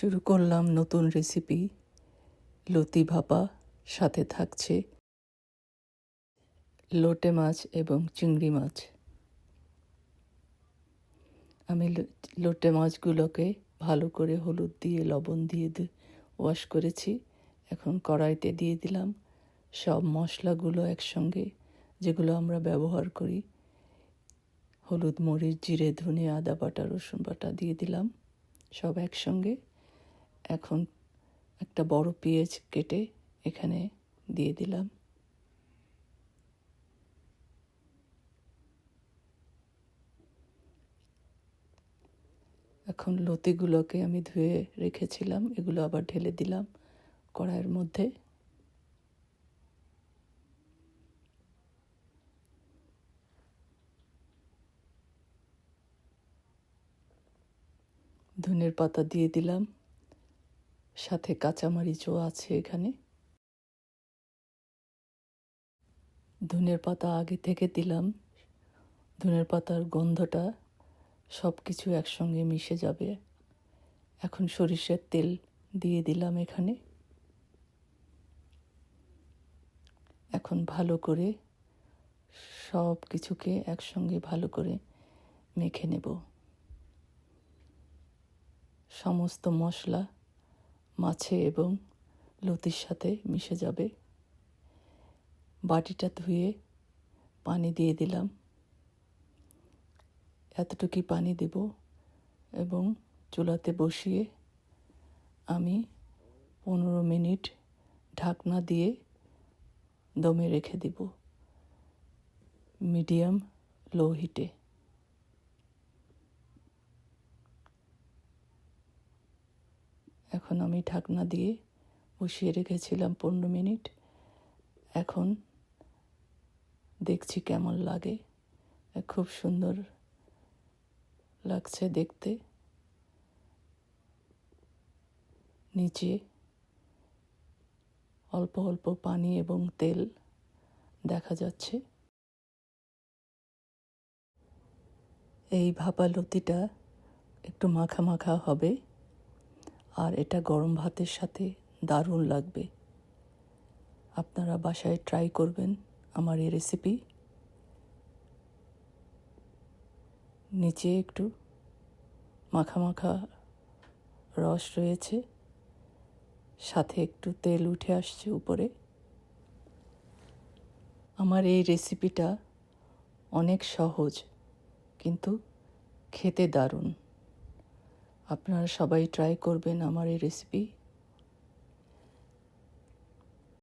শুরু করলাম নতুন রেসিপি লতি ভাপা সাথে থাকছে লোটে মাছ এবং চিংড়ি মাছ। আমি লোটে মাছগুলোকে ভালো করে হলুদ দিয়ে, লবণ দিয়ে ওয়াশ করেছি। এখন কড়াইতে দিয়ে দিলাম সব মশলাগুলো একসঙ্গে, যেগুলো আমরা ব্যবহার করি। হলুদ, মরিচ, জিরে ধনে আদা, বাটা, রসুন বাটা দিয়ে দিলাম সব একসঙ্গে। এখন একটা বড় পেঁয়াজ কেটে এখানে দিয়ে দিলাম। এখন লতিগুলোকে আমি ধুয়ে রেখেছিলাম, এগুলো আবার ঢেলে দিলাম কড়াইয়ের মধ্যে। ধনের পাতা দিয়ে দিলাম। সাথে কাঁচামরিচও আছে এখানে। ধনের পাতা আগে থেকে দিলাম। ধনের পাতার গন্ধটা সব কিছু একসঙ্গে মিশে যাবে। এখন সরিষার তেল দিয়ে দিলাম এখানে। এখন ভালো করে সব কিছুকে একসঙ্গে ভালো করে মেখে নেব। সমস্ত মশলা মাছে এবং লতির সাথে মিশে যাবে। বাটিটা ধুয়ে পানি দিয়ে দিলাম। এতটুকুই পানি দেব এবং চুলাতে বসিয়ে আমি পনেরো মিনিট ঢাকনা দিয়ে দমে রেখে দেব। মিডিয়াম লো হিটে। এখন আমি ঢাকনা দিয়ে বসিয়ে রেখেছিলাম পনেরো মিনিট। এখন দেখছি কেমন লাগে। খুব সুন্দর লাগছে দেখতে। নিচে অল্প অল্প পানি এবং তেল দেখা যাচ্ছে। এই ভাপা লতিটা একটু মাখা মাখা হবে। আর এটা গরম ভাতের সাথে দারুণ লাগবে। আপনারা বাসায় ট্রাই করবেন আমার এই রেসিপি নিচে একটু মাখা মাখা রস রয়েছে। সাথে একটু তেল উঠে আসছে উপরে। আমার এই রেসিপিটা অনেক সহজ, কিন্তু খেতে দারুণ। আপনারা সবাই ট্রাই করবেন আমার এই রেসিপি